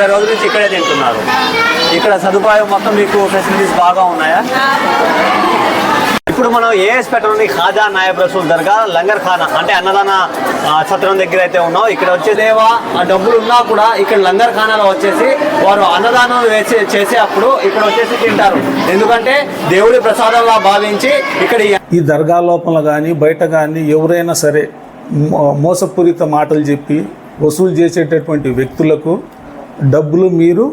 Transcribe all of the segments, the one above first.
ఇరవై రోజుల నుంచి ఇక్కడే తింటున్నారు. ఇక్కడ సదుపాయం మొత్తం మీకు ఫెసిలిటీస్ బాగా ఉన్నాయా? ఇప్పుడు మనం ఏఎస్పేటలోని ఖాజా నాయబ్ రసూల్ దర్గా లంగర్ ఖానా అంటే అన్నదాన ఛత్రం దగ్గర అయితే ఉన్నాం. ఇక్కడ వచ్చేదేవా? ఆ డబ్బులు ఉన్నా కూడా ఇక్కడ లంగర్ ఖానాలో వచ్చేసి వారు అన్నదానం వేసి చేసే అప్పుడు ఇక్కడ వచ్చేసి తింటారు. ఎందుకంటే దేవుడి ప్రసాదంలా భావించి ఇక్కడ ఈ ఈ దర్గా లోపల కానీ బయట కానీ ఎవరైనా సరే మో- మోసపూరిత మాటలు చెప్పి వసూలు చేసేటటువంటి వ్యక్తులకు డబ్బులు మీరు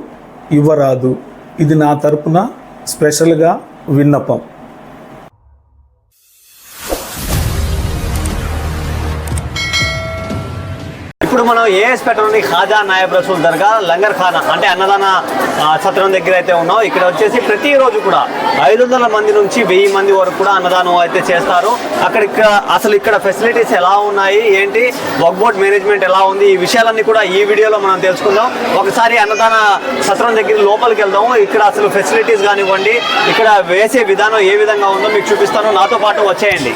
ఇవ్వరాదు. ఇది నా తరపున స్పెషల్గా విన్నపం. మనం మనం నుండి ఖాజా నాయబ్ రసూల్ దర్గా లంగర్ ఖానా అంటే అన్నదాన ఆ, సత్రం దగ్గర అయితే ఉన్నాం. ఇక్కడ వచ్చేసి ప్రతిరోజు కూడా ఐదు వందల మంది నుంచి వెయ్యి మంది వరకు కూడా అన్నదానం అయితే చేస్తారు. అక్కడ అసలు ఇక్కడ ఫెసిలిటీస్ ఎలా ఉన్నాయి? ఏంటి? వర్క్బోర్డ్ మేనేజ్మెంట్ ఎలా ఉంది? ఈ విషయాలన్నీ కూడా ఈ వీడియోలో మనం తెలుసుకుందాం. ఒకసారి అన్నదాన సత్రం దగ్గర లోపలికి వెళ్దాము. ఇక్కడ అసలు ఫెసిలిటీస్ కానివ్వండి ఇక్కడ వేసే విధానం ఏ విధంగా ఉందో మీకు చూపిస్తాను. నాతో పాటు వచ్చేయండి.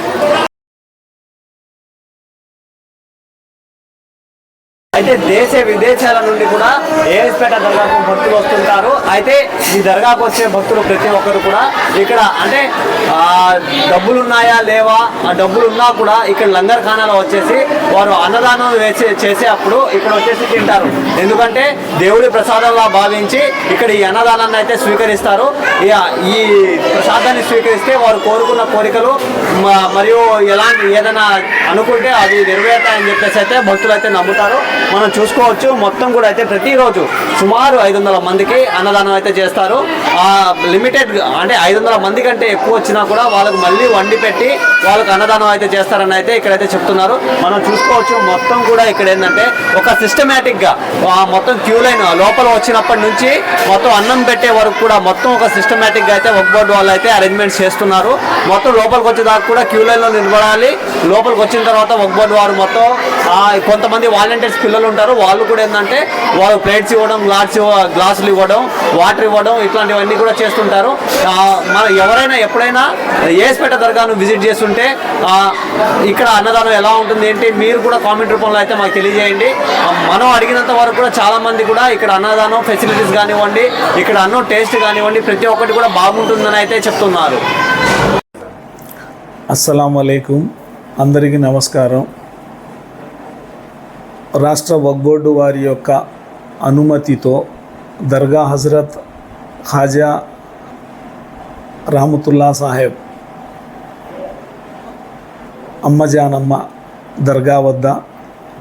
అయితే దేశ విదేశాల నుండి కూడా ఏఎస్పేట దర్గాకు భక్తులు వస్తుంటారు. అయితే ఈ దర్గాకు వచ్చే భక్తులు ప్రతి ఒక్కరు కూడా ఇక్కడ అంటే డబ్బులు ఉన్నాయా లేవా? ఆ డబ్బులు ఉన్నా కూడా ఇక్కడ లంగర్ ఖానాలో వచ్చేసి వారు అన్నదానం వేసే చేసే అప్పుడు ఇక్కడ వచ్చేసి తింటారు. ఎందుకంటే దేవుడి ప్రసాదంలా భావించి ఇక్కడ ఈ అన్నదానాన్ని అయితే స్వీకరిస్తారు. ఈ- ఈ ప్రసాదాన్ని స్వీకరిస్తే వారు కోరుకున్న కోరికలు మరియు ఎలాంటి ఏదైనా అనుకుంటే అది నెరవేరుతాయని చెప్పేసి అయితే భక్తులు అయితే నమ్ముతారు. మనం చూసుకోవచ్చు. మొత్తం కూడా అయితే ప్రతిరోజు సుమారు ఐదు వందల మందికి అన్నదానం అయితే చేస్తారు. ఆ లిమిటెడ్ అంటే ఐదు వందల మంది కంటే ఎక్కువ వచ్చినా కూడా వాళ్ళకు మళ్ళీ వండి పెట్టి వాళ్ళకు అన్నదానం అయితే చేస్తారని అయితే ఇక్కడైతే చెప్తున్నారు. మనం చూసుకోవచ్చు. మొత్తం కూడా ఇక్కడ ఏంటంటే ఒక సిస్టమేటిక్గా మొత్తం క్యూ లైన్ లోపల వచ్చినప్పటి నుంచి మొత్తం అన్నం పెట్టే వరకు కూడా మొత్తం ఒక సిస్టమేటిక్గా అయితే వర్క్ బోర్డు వాళ్ళు అయితే అరేంజ్మెంట్స్ చేస్తున్నారు. మొత్తం లోపలికి వచ్చేదాకా కూడా క్యూ లైన్లో నిలబడాలి. లోపలికి వచ్చిన తర్వాత వర్క్ బోర్డు వారు మొత్తం కొంతమంది వాలంటీర్స్ పిల్లలు ఉంటారు. వాళ్ళు కూడా ఏంటంటే వాళ్ళు ప్లేట్స్ ఇవ్వడం గ్లాస్ గ్లాసులు ఇవ్వడం వాటర్ ఇవ్వడం ఇట్లాంటివన్నీ కూడా చేస్తుంటారు. మన ఎవరైనా ఎప్పుడైనా ఏస్పేట దర్గాను విజిట్ చేస్తుంటే ఇక్కడ అన్నదానం ఎలా ఉంటుంది ఏంటి మీరు కూడా కామెంట్ రూపంలో అయితే మాకు తెలియజేయండి. మనం అడిగినంత వరకు కూడా చాలామంది కూడా ఇక్కడ అన్నదానం ఫెసిలిటీస్ కానివ్వండి ఇక్కడ అన్నం టేస్ట్ కానివ్వండి ప్రతి ఒక్కటి కూడా బాగుంటుందని అయితే చెప్తున్నారు. అస్సలం అయికం అందరికీ నమస్కారం. రాష్ట్ర వగ్గోడు వారి యొక్క అనుమతితో దర్గా హజరత్ ఖాజా రామతుల్లా సాహెబ్ అమ్మజానమ్మ దర్గా వద్ద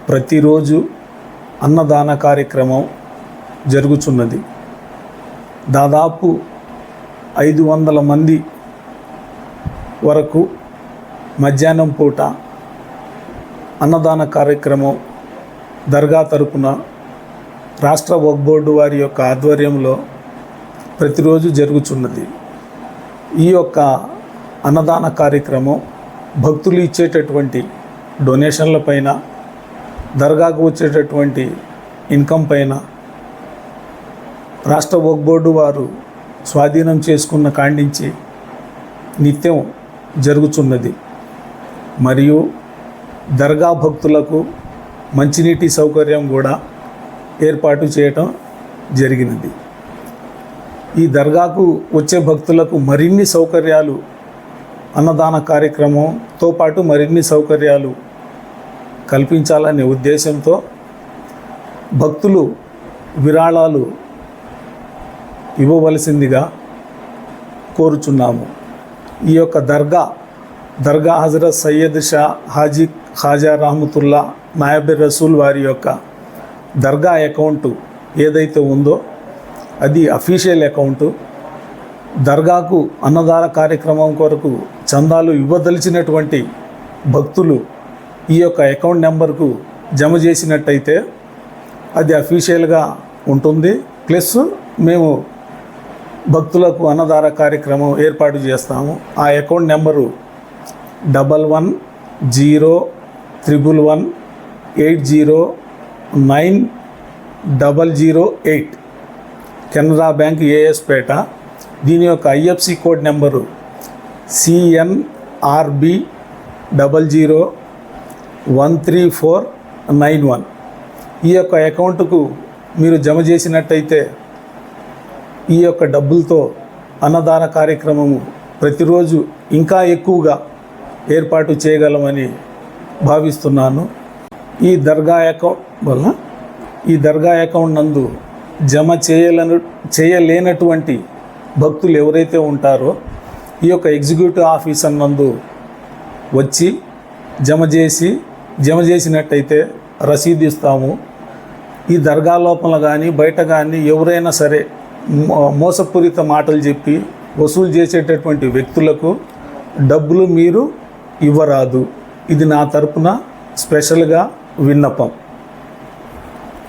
ప్రతిరోజు అన్నదాన కార్యక్రమం జరుగుచున్నది. దాదాపు ఐదు వందల మంది వరకు మధ్యాహ్నం పూట అన్నదాన కార్యక్రమం దర్గా తరపున రాష్ట్ర వక్ బోర్డు వారి యొక్క ఆధ్వర్యంలో ప్రతిరోజు జరుగుచున్నది. ఈ యొక్క అన్నదాన కార్యక్రమం భక్తులు ఇచ్చేటటువంటి డొనేషన్ల పైన దర్గాకు వచ్చేటటువంటి ఇన్కమ్ పైన రాష్ట్ర వక్ బోర్డు వారు స్వాధీనం చేసుకున్న కాండించి నిత్యం జరుగుచున్నది. మరియు దర్గా భక్తులకు మంచినీటి సౌకర్యం కూడా ఏర్పాటు చేయటం జరిగినది. ఈ దర్గాకు వచ్చే భక్తులకు మరిన్ని సౌకర్యాలు అన్నదాన కార్యక్రమంతో పాటు మరిన్ని సౌకర్యాలు కల్పించాలనే ఉద్దేశంతో భక్తులు విరాళాలు ఇవ్వవలసిందిగా కోరుచున్నాము. ఈ యొక్క దర్గా దర్గా హజరత్ సయ్యద్ షా హాజీ ఖాజా రహమతుల్లా నాయబ్ రసూల్ వారి యొక్క దర్గా అకౌంటు ఏదైతే ఉందో అది అఫీషియల్ అకౌంటు. దర్గాకు అన్నదాన కార్యక్రమం కొరకు చందాలు ఇవ్వదలిచినటువంటి భక్తులు ఈ యొక్క అకౌంట్ నెంబర్కు జమ చేసినట్టయితే అది అఫీషియల్గా ఉంటుంది. ప్లస్ మేము భక్తులకు అన్నదాన కార్యక్రమం ఏర్పాటు చేస్తాము. ఆ account number double one zero triple one eight zero nine double zero eight. Canara bank AS Peta దీని యొక్క IFC code number CNRB double zero one three four nine one. ఈ యొక్క అకౌంట్కు మీరు జమ చేసినట్టయితే ఈ యొక్క డబ్బులతో అన్నదాన కార్యక్రమము ప్రతిరోజు ఇంకా ఎక్కువగా ఏర్పాటు చేయగలమని భావిస్తున్నాను. ఈ దర్గా అకౌంట్ వల్ల ఈ దర్గా అకౌంట్ నందు జమ చేయలను చేయలేనటువంటి భక్తులు ఎవరైతే ఉంటారో ఈ యొక్క ఎగ్జిక్యూటివ్ ఆఫీసర్ నందు వచ్చి జమ చేసి జమ చేసినట్టయితే రసీదు ఇస్తాము. ఈ దర్గా లోపల కానీ బయట కానీ ఎవరైనా సరే మో- మోసపూరిత మాటలు చెప్పి వసూలు చేసేటటువంటి వ్యక్తులకు డబ్బులు మీరు ఇవ్వరాదు. ఇది నా తరపున స్పెషల్గా విన్నపం.